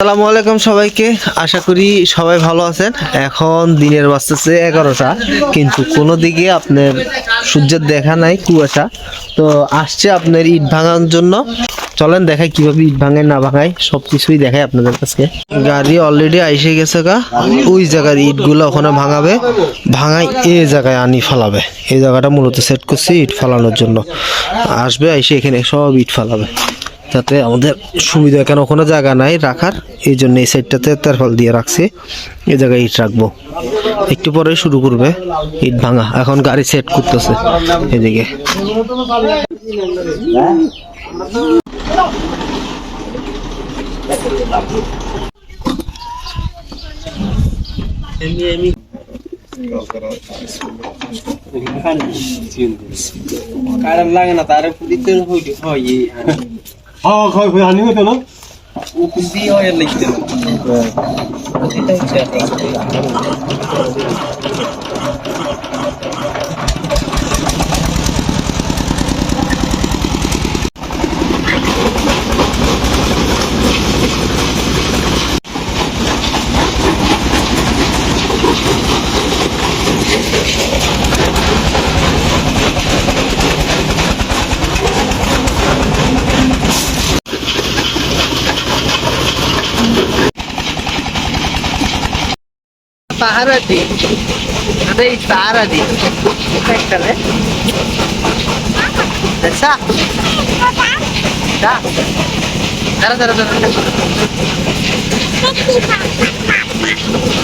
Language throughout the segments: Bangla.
আসসালামু আলাইকুম সবাইকে। আশা করি সবাই ভালো আছেন। এখন দিনের বাজতেছে এগারোটা, কিন্তু কোনো দিকে আপনার সূর্যের দেখা নাই কুয়াশা। তো আসছে আপনার ইট ভাঙার জন্য। চলেন দেখাই কীভাবে ইট ভাঙায় না ভাঙায়। সব কিছুই দেখাই আপনাদের কাছে। গাড়ি অলরেডি আইসে গেছে গা। ওই জায়গার ইটগুলো ওখানে ভাঙাবে। ভাঙাই এই জায়গায় আনি ফালাবে। এই জায়গাটা মূলত সেট করছি ইট ফালানোর জন্য। আসবে, আইসে এখানে সব ইট ফালাবে। যাতে আমাদের সুবিধা কেন ওখানে জায়গা নাই রাখার? এই জন্য এই সাইডটাতে তেরফল দিয়ে রাখছি। এই জায়গায় ইট রাখব। একটু পরে শুরু করবে। ইট ভাঙা। এখন গাড়ি সেট করতেছে এদিকে। কারণ লাগে না, তার হ্যাঁ খয় খয় আনি হইতো না হয় আর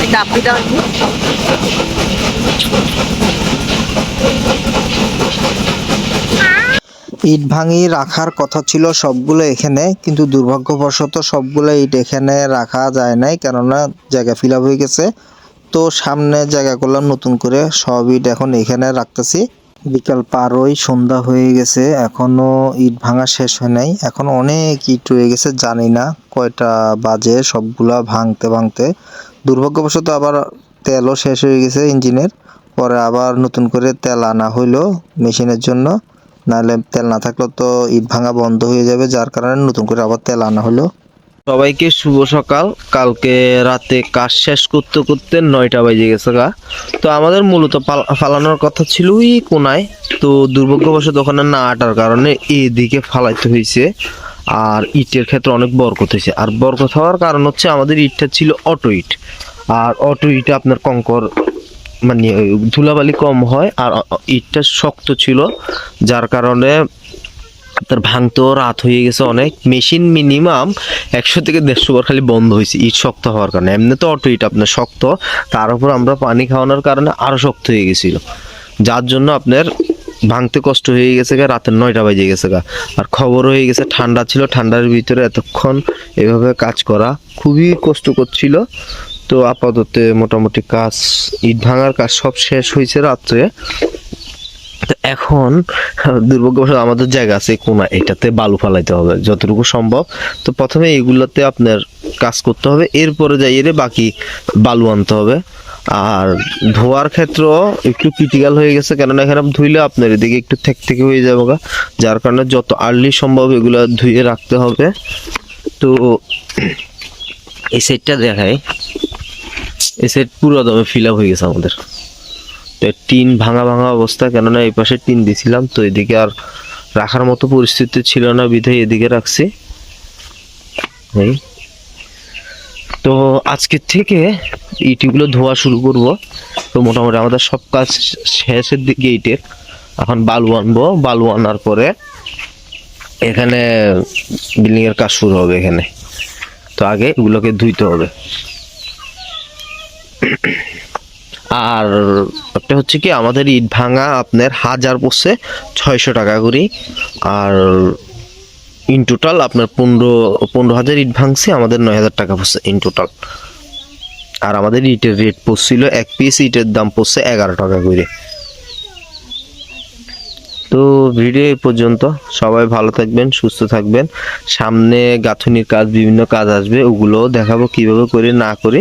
Kita, kita. ইট ভাঙি রাখার কথা ছিল সবগুলো এখানে কিন্তু দুর্ভাগ্যবশত সবগুলো ইট এখানে রাখা যায় নাই কেননা জায়গা ফিল আপ হয়ে গেছে। তো সামনে জায়গা করলাম নতুন করে সব এখন এখানে রাখতেছি। বিকাল পার ওই সন্ধ্যা হয়ে গেছে, এখনও ইট ভাঙা শেষ হয় নাই। এখন অনেক ইট রয়ে গেছে, জানি না কয়টা বাজে, সবগুলা ভাঙতে ভাঙতে। দুর্ভাগ্যবশত আবার তেলও শেষ হয়ে গেছে ইঞ্জিনের। পরে আবার নতুন করে তেল আনা হইল মেশিনের জন্য। নাহলে তেল না থাকলে তো ইট ভাঙা বন্ধ হয়ে যাবে, যার কারণে নতুন করে আবার তেল আনা হলো সবাইকে শুভ সকাল। কালকে রাতে কাজ শেষ করতে করতে নয়টা বাজে গেছে গা। তো আমাদের মূলত ফালানোর কথা ছিল ওই কোনায়। তো দুর্ভাগ্যবশত ওখানে না আটার কারণে এদিকে ফালাইতে হয়েছে আর ইটের ক্ষেত্রে অনেক বরকত হয়েছে আর বরকত হওয়ার কারণ হচ্ছে আমাদের ইটটা ছিল অটো ইট। আর অটো ইটে আপনার কঙ্কর মানে ধুলাবালি কম হয়। আর ইটটা শক্ত ছিল। যার কারণে আপনার ভাঙতেও রাত হয়ে গেছে অনেক। মেশিন মিনিমাম একশো থেকে দেড়শো বার খালি বন্ধ হয়েছে ইট শক্ত হওয়ার কারণে। এমনি তো অটো ইট আপনার শক্ত, তার উপর আমরা পানি খাওয়ানোর কারণে আরও শক্ত হয়ে গেছিল। যার জন্য আপনার ভাঙতে কষ্ট হয়ে গেছে গা, রাতের নয়টা বাজে গেছে গা। আর খবর হয়ে গেছে, ঠান্ডা ছিল, ঠান্ডার ভিতরে এতক্ষণ এভাবে কাজ করা খুবই কষ্ট করছিল তো আপাতত মোটামুটি কাজ, ইট ভাঙার কাজ সব শেষ হয়েছে রাত্রে। এখন দুর্ভাগ্যবশত আমাদের জায়গা আছে কোনা, এটাতে বালু ফালাইতে হবে, যতটুকু সম্ভব। তো প্রথমে এগুলোতে আপনার কাজ করতে হবে, এরপরে যাই এর বাকি বালু আনতে হবে। আর ধোয়ার ক্ষেত্রেও একটু ক্রিটিক্যাল হয়ে গেছে, কেননা এখানে ধুইলে আপনার এদিকে একটু থেক থেকে হয়ে যাবে যার কারণে যত আর্লি সম্ভব এগুলো ধুয়ে রাখতে হবে। তো এই সেটটা দেখায় এই সেট পুরো দমে ফিল আপ হয়ে গেছে আমাদের। তো টিন ভাঙা ভাঙা অবস্থা, কেননা এই পাশে টিন দিছিলাম, তো এদিকে আর রাখার মতো পরিস্থিতি ছিল না, বিধায় এদিকে রাখছি। তো আজকে থেকে ইটিগুলো ধোয়া শুরু করব। তো মোটামুটি আমাদের সব কাজ শেষের দিকে ইটের। এখন বালু আনব, বালু আনার পরে এখানে বিল্ডিং এর কাজ শুরু হবে এখানে। তো আগে এগুলোকে ধুইতে হবে। আর একটা হচ্ছে কি, আমাদের ইট ভাঙা আপনার হাজার পড়ছে ছয়শো টাকা করে। আর ইন টোটাল আপনার পনেরো পনেরো হাজার ইট ভাঙছে, আমাদের নয় হাজার টাকা পড়ছে ইন টোটাল আর আমাদের ইটের রেট পড়ছিল, এক পিস ইটের দাম পড়ছে এগারো টাকা করে। তো ভিডিও এই পর্যন্ত। সবাই ভালো থাকবেন, সুস্থ থাকবেন। সামনে গাঁথনির কাজ, বিভিন্ন কাজ আসবে ওগুলো দেখাবো কীভাবে করে, না করে।